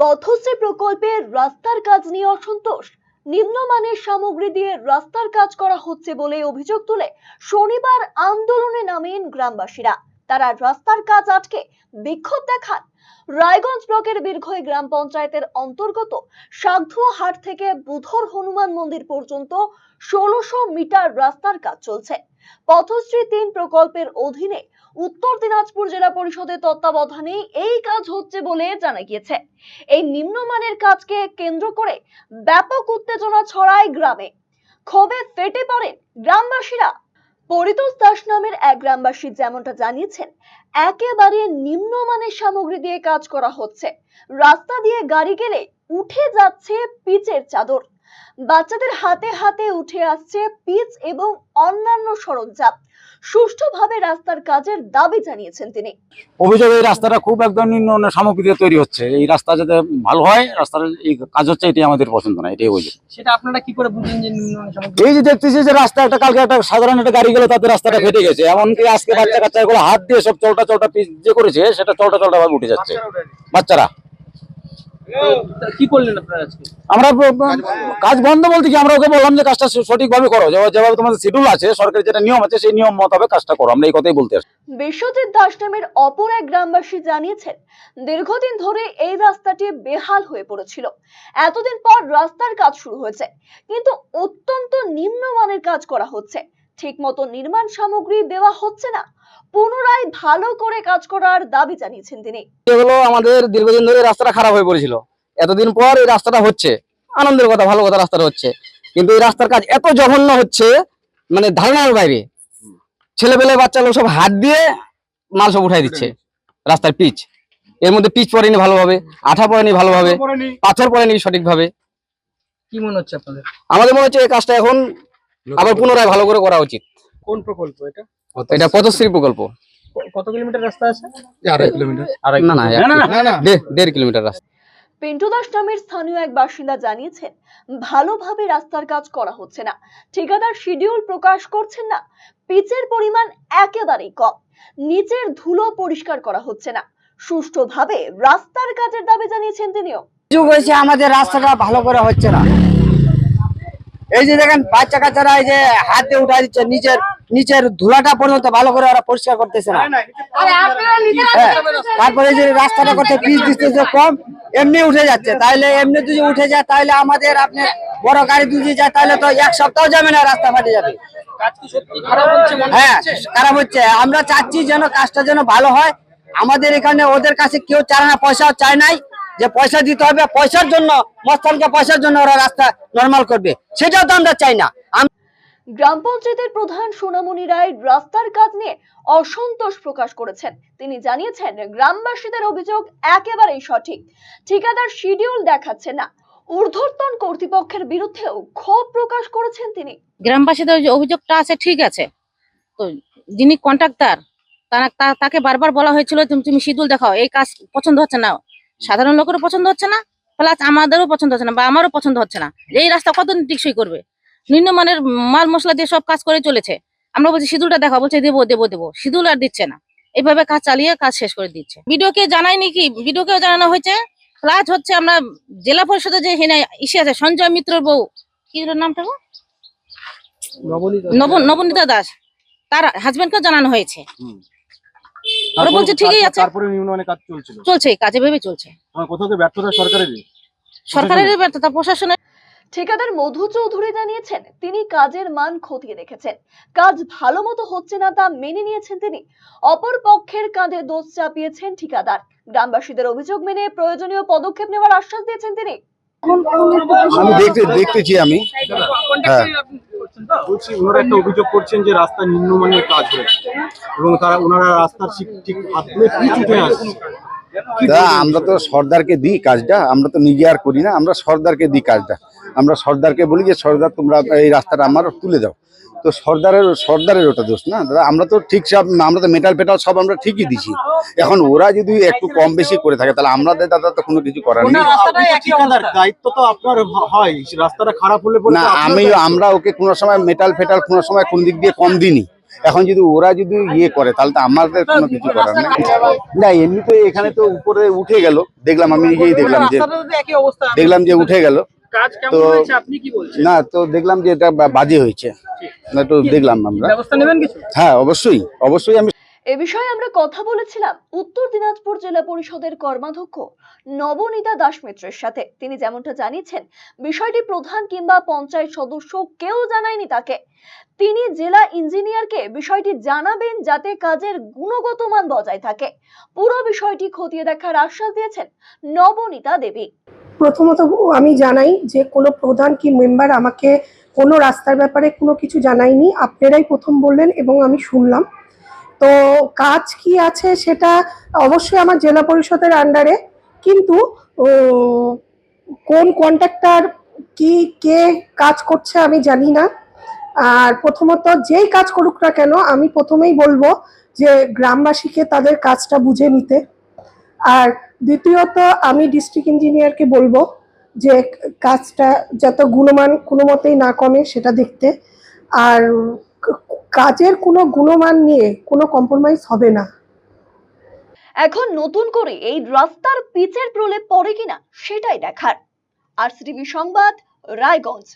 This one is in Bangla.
পথশ্রী প্রকল্পে রাস্তার কাজ নিয়ে অসন্তোষ। নিম্নমানের সামগ্রী দিয়ে রাস্তার কাজ করা হচ্ছে বলে অভিযোগ তুলে শনিবার আন্দোলনে নামেন গ্রামবাসীরা। তারা রাস্তার কাজ আটকে বিক্ষোভ দেখান। রায়গঞ্জ ব্লকের বীরঘই গ্রাম পঞ্চায়েতের অন্তর্গত সাগধুয়া হাট থেকে বুধর হনুমান মন্দির পর্যন্ত ষোলোশো মিটার রাস্তার কাজ চলছে। পথশ্রী তিন প্রকল্পের অধীনে উত্তর দিনাজপুর জেলা পরিষদের তত্ত্বাবধানে এই কাজ হচ্ছে বলে জানা গিয়েছে। এই নিম্নমানের কাজকে কেন্দ্র করে ব্যাপক উত্তেজনা ছড়ায় গ্রামে। ক্ষোভে ফেটে পড়েন গ্রামবাসীরা। পরিতোষ দাস নামের এক গ্রামবাসী যেমনটা জানিয়েছেন, একেবারে নিম্নমানের সামগ্রী দিয়ে কাজ করা হচ্ছে। রাস্তা দিয়ে গাড়ি গেলে উঠে যাচ্ছে পিচের চাদর। বাচ্চাদের হাতে হাতে উঠে আসছে পিচ এবং অন্যান্য সরঞ্জাম। সুষ্ঠুভাবে রাস্তার কাজের দাবি জানিয়েছেন তিনি। অভিযোগ এই রাস্তাটা খুব একদম নিম্ন সামগ্রী দিয়ে তৈরি হচ্ছে। এই রাস্তা যাতে ভালো হয় রাস্তার এই কাজ হচ্ছে এটি আমাদের পছন্দ না এটাই অভিযোগ। সেটা আপনারা কি করে বুঝলেন যে এই যে দেখতেছি যে রাস্তা একটা কালকে একটা সাধারণ একটা গাড়ি গেলে তাতে রাস্তাটা ফেটে গেছে। এমনকি আজকে বাচ্চা কাচ্চা এগুলো হাত দিয়ে সব চলটা চলটা পিচ যে করেছে সেটা চলটা চলটা ভাবে উঠে যাচ্ছে। বাচ্চারা? কি করলেন আপনারা আজকে? আমরা ব- ব- কাজ বন্ধ বলতে কি আমরা ওকে বললাম যে কাজটা সঠিকভাবে করো। যেভাবে যেভাবে তোমাদের শিডিউল আছে সরকারের যেটা নিয়ম আছে সেই নিয়ম মোতাবেক কাজটা করো। আমরা এই কথাই বলতে আসছি। বিশ্বজিৎ দাস নামের অপর এক গ্রামবাসী জানিয়েছেন দীর্ঘদিন ধরে এই রাস্তাটি বেহাল হয়ে পড়েছিল। এতদিন পর রাস্তার কাজ শুরু হয়েছে কিন্তু অত্যন্ত নিম্নমানের কাজ করা হচ্ছে। ঠিকমতো নির্মাণ সামগ্রী দেওয়া হচ্ছে না। পুনরায় ভালো করে কাজ করার দাবি জানিয়েছেন তিনি। এগুলো আমাদের দীর্ঘদিন ধরে রাস্তাটা খারাপ হয়ে পড়েছিল। এতদিন পর এই রাস্তাটা হচ্ছে। আনন্দের কথা ভালো কথা রাস্তাটা হচ্ছে। কিন্তু এই রাস্তার কাজ এত জঘন্য হচ্ছে মানে ধারণার বাইরে। ছেলেপেলে বাচ্চা লোক সব হাত দিয়ে মাল সব উঠাই দিচ্ছে রাস্তার পিচ। এর মধ্যে পিচ পড়েনি ভালোভাবে আঠা পড়েনি ভালোভাবে পাথর পড়েনি সঠিকভাবে। কি মনে হচ্ছে আপনাদের? আমাদের মনে হচ্ছে এই কাজটা এখন আবার পুনরায় ভালো করে করা উচিত। কোন প্রকল্প এটা? এটা পথশ্রী প্রকল্প। কত কিলোমিটার রাস্তা আছে? না না এক- দেড়- দেড় কিলোমিটার রাস্তা। পিন্টু দাস নামের স্থানীয় এক বাসিন্দা জানিয়েছেন ভালোভাবে রাস্তার কাজ করা হচ্ছে না। ঠিকাদার শিডিউল প্রকাশ করছেন না। পিচের পরিমাণ একেবারেই কম। নিচের ধুলো পরিষ্কার করা হচ্ছে না। সুষ্ঠুভাবে রাস্তার কাজের দাবি জানিয়েছেন তিনিও। যুগ হয়েছে আমাদের রাস্তাটা ভালো করে হচ্ছে না। এই যে দেখেন বাচ্চা কাচ্চারা এই যে হাত দিয়ে উঠাই দিচ্ছে নিচের নিচের ধুলাটা পর্যন্ত ভালো করে ওরা পরিষ্কার করতেছে না। হ্যাঁ, তারপরে এই যে রাস্তাটা করতে পিচ দিতেছে কম এমনি উঠে যাচ্ছে। তাইলে এমনি যদি উঠে যায় তাহলে আমাদের আপনার বড় গাড়ি যদি যায় তাহলে তো এক সপ্তাহ যাবে না রাস্তা ফাটে যাবে। কাজ কি সত্যি খারাপ হচ্ছে হ্যাঁ খারাপ হচ্ছে। আমরা চাচ্ছি যেন কাজটা যেন ভালো হয়। আমাদের এখানে ওদের কাছে কেউ চায় না পয়সাও চায় নাই। যে পয়সা দিতে হবে পয়সার জন্য মস্তানকে পয়সার জন্য ওরা রাস্তা নর্মাল করবে। সেটাও তো আমরা চাই না। গ্রাম পঞ্চায়েতের প্রধান সোনামণি রায় রাস্তার কাজ নিয়ে অসন্তোষ প্রকাশ করেছেন। তিনি জানিয়েছেন গ্রামবাসীদের অভিযোগ একেবারেই সঠিক। ঠিকাদার শিডিউল দেখাচ্ছে না। ঊর্ধ্বতন কর্তৃপক্ষের বিরুদ্ধেও ক্ষোভ প্রকাশ করেছেন তিনি। গ্রামবাসীদের যে অভিযোগটা আছে ঠিক আছে। তো যিনি কন্ট্রাক্টর তারা তাকে বারবার বলা হয়েছিল তুমি তুমি শিডিউল দেখাও এই কাজ পছন্দ হচ্ছে না। সাধারণ লোকেরও পছন্দ হচ্ছে না প্লাস আমাদেরও পছন্দ হচ্ছে না বা আমারও পছন্দ হচ্ছে না। এই রাস্তা কতদিন টিকসই করবে? নিম্নমানের মাল মশলা দিয়ে সব কাজ করে চলেছে। আমরা বলছি শিডিউলটা দেখা বলছে দেবো দেবো দেবো। শিডিউল আর দিচ্ছে না। এইভাবে কাজ চালিয়ে কাজ শেষ করে দিচ্ছে। ভিডিওকে জানায়নি কি? ভিডিওকেও জানানো হয়েছে। প্লাস হচ্ছে আমরা জেলা পরিষদের যে হেনে ইসে আছে সঞ্জয় মিত্রর বউ। কি নামটা নবনীতা দাস। তার হাজবেন্ডকেও জানানো হয়েছে। ওরা বলছে ঠিকই আছে। তারপরে নিম্নমানের কাজ চলছিল। চলছে কাজে ভেবে চলছে। কোথাও কি ব্যর্থতা সরকারের? সরকারের ব্যর্থতা প্রশাসনের। ঠিকাদার মধু চৌধুরী জানিয়েছেন তিনি কাজের মান খতিয়ে দেখেছেন। কাজ ভালো মতো হচ্ছে না তা মেনে নিয়েছেন তিনি। অপর পক্ষের কাঁধে দোষ চাপিয়েছেন ঠিকাদার। গ্রামবাসীদের অভিযোগ মেনে প্রয়োজনীয় পদক্ষেপ নেওয়ার আশ্বাস দিয়েছেন তিনি। আমি দেখতে দেখতেছি আমি। তো বলছি ওনারা একটা অভিযোগ করছেন যে রাস্তা নিম্নমানের কাজ হয়েছে এবং তারা ওনারা রাস্তার ঠিক ঠিক হাত তুলে আসছে? তা আমরা তো সর্দারকে দিই কাজটা আমরা তো নিজে আর করি না আমরা সর্দারকে দিই কাজটা। আমরা সর্দারকে বলি যে সর্দার তোমরা এই রাস্তাটা আমার তুলে দাও। তো সর্দারের সর্দারের ওটা দোষ না। দাদা আমরা তো ঠিক সব আমরা তো মেটাল ফেটাল সব আমরা ঠিকই দিছি। এখন ওরা যদি একটু কম বেশি করে থাকে তাহলে আমাদের দাদা তো কোনো কিছু করার নেই। তো দায়িত্ব তো আপনার হয়। রাস্তাটা খারাপ হলে না আমি আমরা ওকে কোনো সময় মেটাল ফেটাল কোনো সময় কোন দিক দিয়ে কম দিইনি। এখন যদি ওরা যদি ইয়ে করে তাহলে তো আমাদের কোনো কিছু করার নেই। না এমনিতে এখানে তো উপরে উঠে গেল। দেখলাম আমি নিজেই দেখলাম যে তো দেখলাম যে উঠে গেল। তো- হয়েছে? আপনি কি বলছেন? না তো দেখলাম যে এটা বাজে হয়েছে। না তো দেখলাম আমরা। ব্যবস্থা নেবেন কিছু? হ্যাঁ অবশ্যই। অবশ্যই আমি এ বিষয়ে আমরা কথা বলেছিলাম উত্তর দিনাজপুর জেলা পরিষদের কর্মাধ্যক্ষ নবনীতা দাস মিত্রের সাথে। তিনি যেমনটা জানিয়েছেন বিষয়টি প্রধান কিংবা পঞ্চায়েত সদস্য কেউ জানায়নি তাকে। তিনি জেলা ইঞ্জিনিয়ারকে বিষয়টি জানাবেন যাতে কাজের গুণগত মান বজায় থাকে। পুরো বিষয়টি খতিয়ে দেখার আশ্বাস দিয়েছেন নবনীতা দেবী। প্রথমত আমি জানাই যে কোনো প্রধান কি মেম্বার আমাকে কোনো রাস্তার ব্যাপারে কোনো কিছু জানায়নি, আপনারাই প্রথম বললেন এবং আমি শুনলাম। তো কাজ কি আছে সেটা অবশ্যই আমার জেলা পরিষদের আন্ডারে কিন্তু কোন কন্ট্রাক্টর কি, কে কাজ করছে আমি জানি না। আর প্রথমত যেই কাজ করুক না কেন, আমি প্রথমেই বলব যে গ্রামবাসীকে তাদের কাজটা বুঝে নিতে। আর দ্বিতীয়ত আমি ডিস্ট্রিক্ট ইঞ্জিনিয়ারকে বলব যে কাজটা যত গুণমান কোনো মতেই না কমে সেটা দেখতে। আর কাজের কোনো গুণমান নিয়ে কোনো কম্প্রোমাইজ হবে না। এখন নতুন করে এই রাস্তার পিচের প্রলেপ পড়ে কিনা সেটাই দেখার। আর সংবাদ, রায়গঞ্জ।